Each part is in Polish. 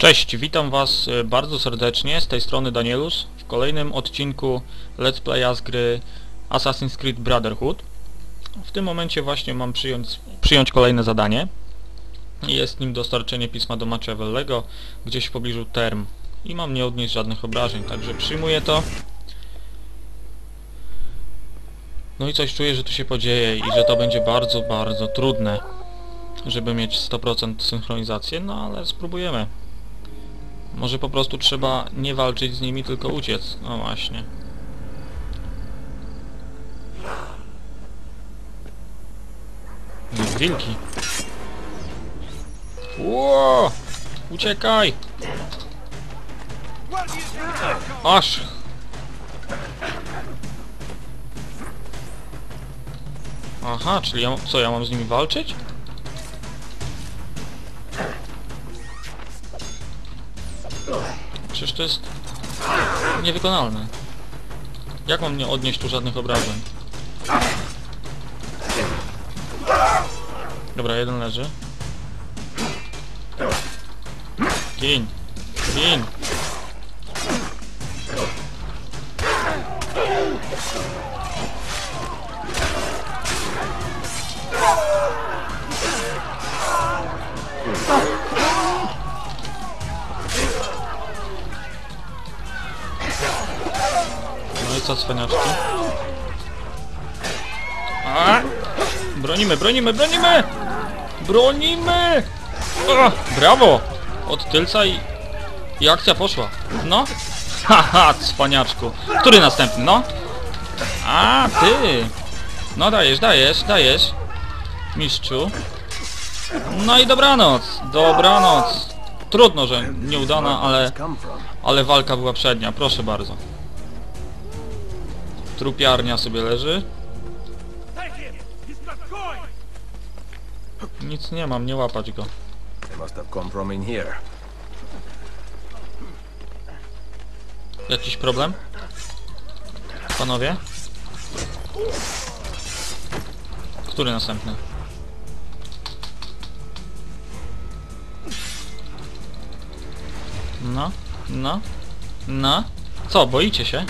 Cześć, witam was e, bardzo serdecznie, z tej strony Danielus w kolejnym odcinku Let's Playa z gry Assassin's Creed Brotherhood. W tym momencie właśnie mam przyjąć, przyjąć kolejne zadanie. Jest nim dostarczenie pisma do Machiavellego gdzieś w pobliżu Term i mam nie odnieść żadnych obrażeń, także przyjmuję to. No i coś czuję, że tu się podzieje i że to będzie bardzo, bardzo trudne, żeby mieć 100% synchronizację, no ale spróbujemy. Może po prostu trzeba nie walczyć z nimi, tylko uciec. No właśnie. Wilki. Ło! Uciekaj! Aż! Aha, czyli ja, co, ja mam z nimi walczyć? Przecież to jest niewykonalne. Jak mam nie odnieść tu żadnych obrażeń? Dobra, jeden leży. Gin! Gin! Cwaniaczki? A! Bronimy, bronimy, bronimy! Bronimy! O, brawo! Od tylca i... I akcja poszła. No. Haha, cwaniaczku. Który następny, no? A, ty! No dajesz, dajesz, dajesz. Mistrzu. No i dobranoc, dobranoc. Trudno, że nieudana, ale... Ale walka była przednia, proszę bardzo. Trupiarnia sobie leży. Nic nie mam, nie łapać go. Jakiś problem? Panowie? Który następny? No, no, no. Co, boicie się?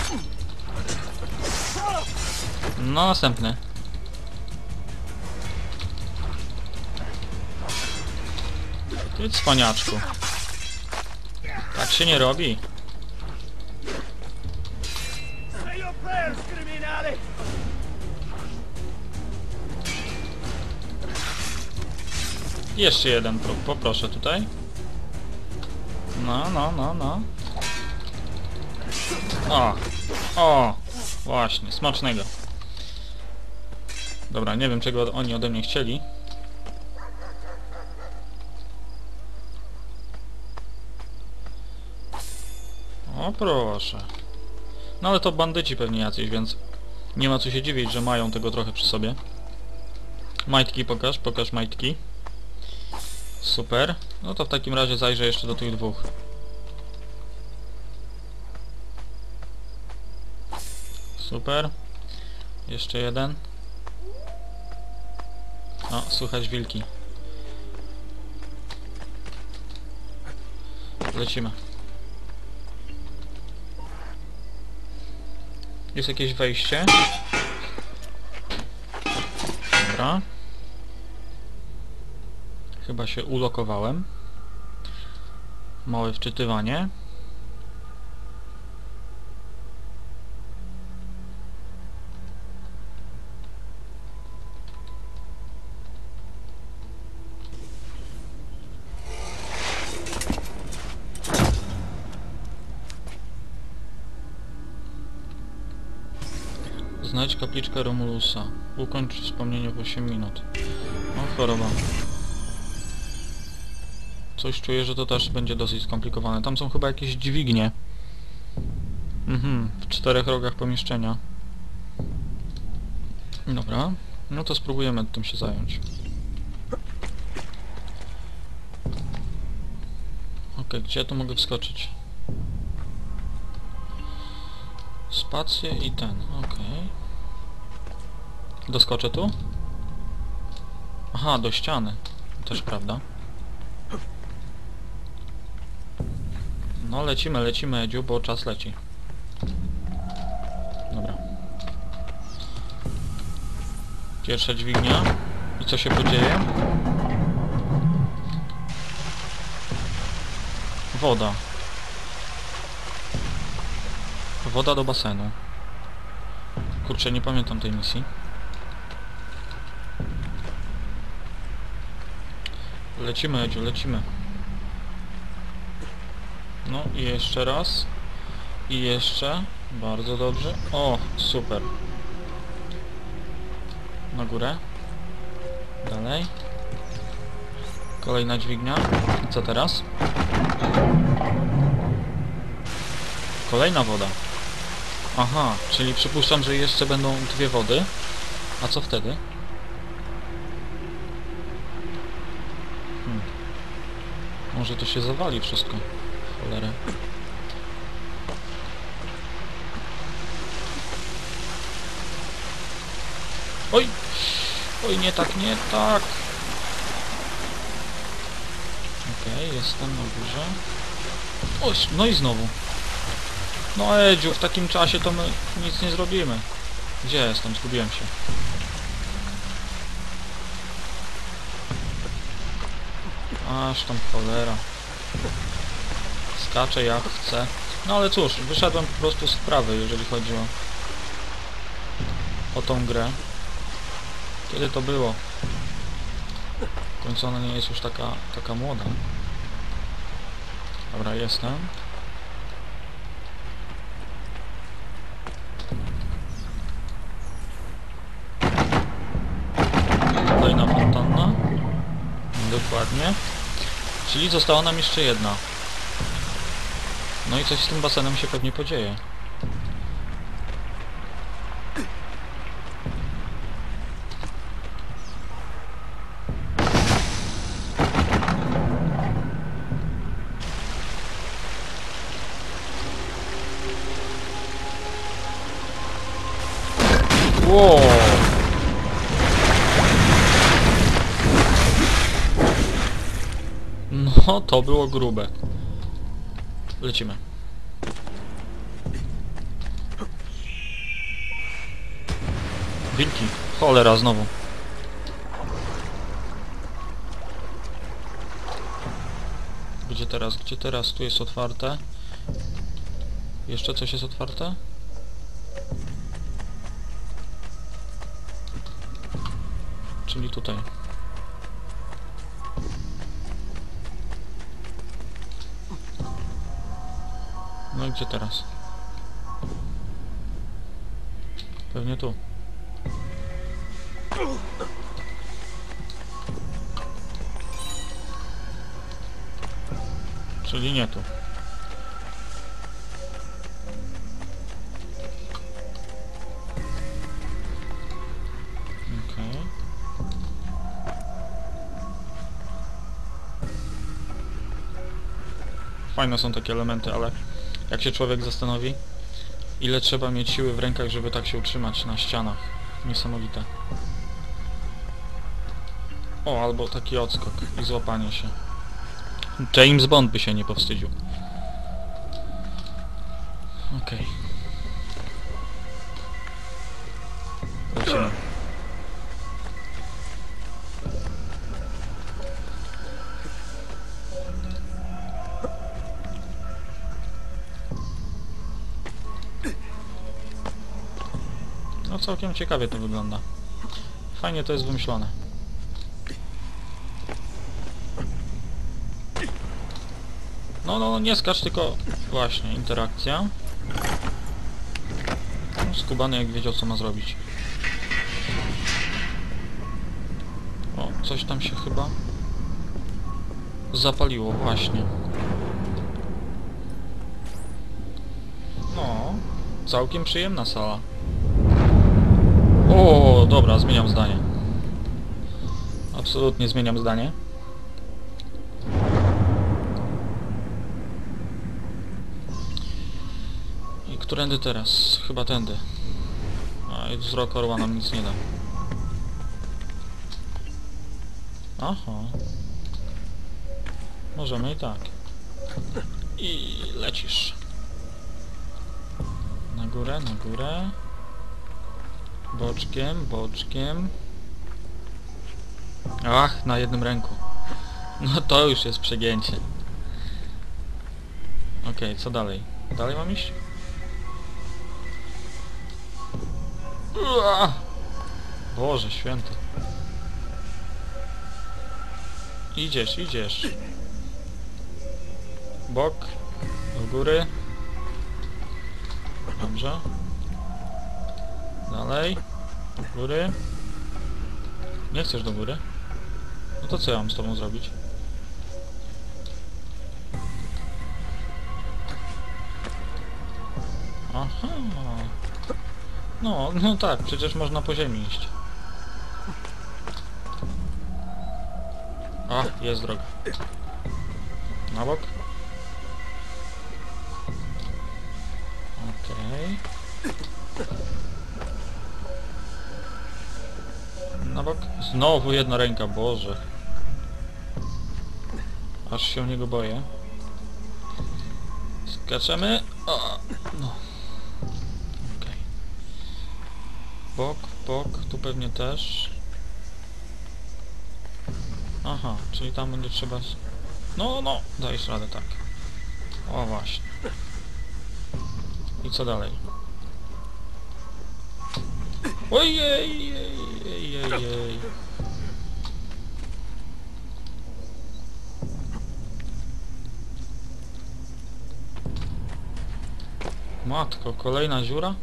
No, następny. Ty cwaniaczku. Tak się nie robi. Jeszcze jeden, pro, poproszę tutaj. No, no, no, no. O, o, właśnie, smacznego. Dobra, nie wiem czego oni ode mnie chcieli. O proszę. No ale to bandyci pewnie jacyś, więc nie ma co się dziwić, że mają tego trochę przy sobie. Majtki pokaż, pokaż majtki. Super. No to w takim razie zajrzę jeszcze do tych dwóch. Super. Jeszcze jeden. O, słychać wilki. Lecimy. Jest jakieś wejście. Dobra. Chyba się ulokowałem. Małe wczytywanie. Znajdź kapliczkę Romulusa. Ukończ wspomnienie w 8 minut. O, choroba. Coś czuję, że to też będzie dosyć skomplikowane. Tam są chyba jakieś dźwignie. Mhm, w czterech rogach pomieszczenia. Dobra, no to spróbujemy tym się zająć. Okej, gdzie ja tu mogę wskoczyć? Spację i ten, okej. Doskoczę tu? Aha, do ściany. Też prawda. No lecimy, lecimy Edziu, bo czas leci. Dobra. Pierwsza dźwignia. I co się podzieje? Woda. Woda do basenu. Kurczę, nie pamiętam tej misji. Lecimy, Edziu, lecimy. No i jeszcze raz. I jeszcze. Bardzo dobrze. O, super. Na górę. Dalej. Kolejna dźwignia. I co teraz? Kolejna woda. Aha, czyli przypuszczam, że jeszcze będą dwie wody. A co wtedy? Może to się zawali wszystko. Cholerę. Oj! Oj, nie tak, nie tak! Okej, jestem na górze. Oj, no i znowu. No Edziu, w takim czasie to my nic nie zrobimy. Gdzie jestem? Zgubiłem się. Aż tam cholera. Skaczę jak chcę. No ale cóż, wyszedłem po prostu z sprawy, jeżeli chodzi o, o tą grę. Kiedy to było? W końcu ona nie jest już taka, taka młoda. Dobra, jestem. Kolejna fontanna. Dokładnie. Czyli została nam jeszcze jedna. No i coś z tym basenem się pewnie podzieje. To było grube. Lecimy. Wilki. Cholera, znowu. Gdzie teraz? Gdzie teraz? Tu jest otwarte. Jeszcze coś jest otwarte? Czyli tutaj. No i gdzie teraz? Pewnie tu. Czyli nie tu. Fajne są takie elementy, ale jak się człowiek zastanowi, ile trzeba mieć siły w rękach, żeby tak się utrzymać na ścianach. Niesamowite. O, albo taki odskok i złapanie się. James Bond by się nie powstydził. Całkiem ciekawie to wygląda. Fajnie to jest wymyślone. No, no, nie skacz, tylko właśnie, interakcja. No, Skubany jak wiedział co ma zrobić. O, coś tam się chyba zapaliło, właśnie. No, całkiem przyjemna sala. O, dobra, zmieniam zdanie. Absolutnie zmieniam zdanie. I którędy teraz? Chyba tędy. A i wzrok orła nam nic nie da. Aha. Możemy i tak. I lecisz. Na górę, na górę. Boczkiem, boczkiem. Ach, na jednym ręku. No to już jest przegięcie. Okej, co dalej? Dalej mam iść? Boże święty. Idziesz, idziesz. Bok. Do góry. Dobrze. Dalej. Do góry. Nie chcesz do góry? No to co ja mam z tobą zrobić? Aha. No, no tak, przecież można po ziemi iść. A, jest droga. Na bok. Znowu jedna ręka, Boże. Aż się niego boję. Skaczemy. O, no. Okej. Bok, bok, tu pewnie też. Aha, czyli tam będzie trzeba... No, no, dajesz radę, tak. O, właśnie. I co dalej? Ojej, ej, ej, ej, ej. Matko, kolejna dziura?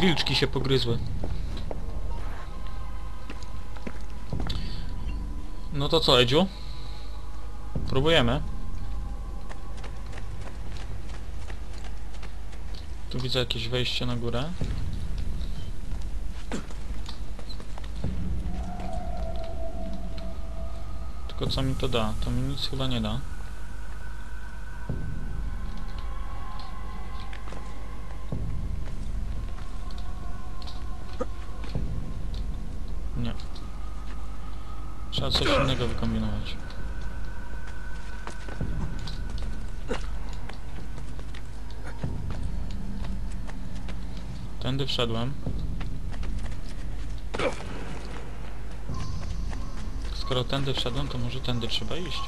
Wilczki się pogryzły. No to co, Edziu? Próbujemy. Tu widzę jakieś wejście na górę. Tylko co mi to da? To mi nic chyba nie da. Trzeba coś innego wykombinować. Tędy wszedłem. Skoro tędy wszedłem, to może tędy trzeba iść.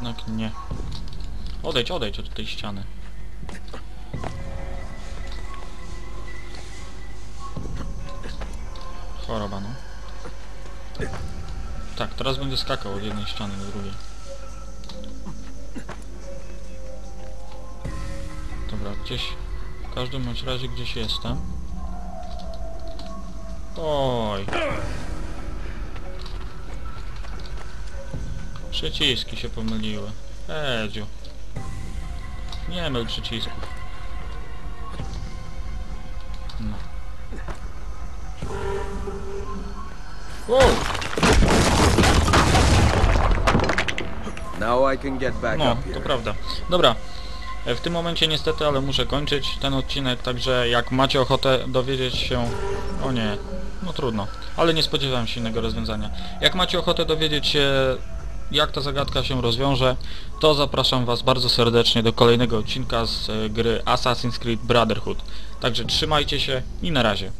Jednak nie. Odejdź, odejdź od tej ściany. Choroba, no. Tak, teraz będę skakał od jednej ściany do drugiej. Dobra, gdzieś... W każdym bądź razie gdzieś jestem. Oj. Przyciski się pomyliły. Edziu. Nie myl przycisków. No. Wow! No, to prawda. Dobra. E, W tym momencie niestety, ale muszę kończyć ten odcinek, także jak macie ochotę dowiedzieć się... O nie, no trudno. Ale nie spodziewałem się innego rozwiązania. Jak macie ochotę dowiedzieć się, jak ta zagadka się rozwiąże, to zapraszam Was bardzo serdecznie do kolejnego odcinka z e, gry Assassin's Creed Brotherhood. Także trzymajcie się i na razie.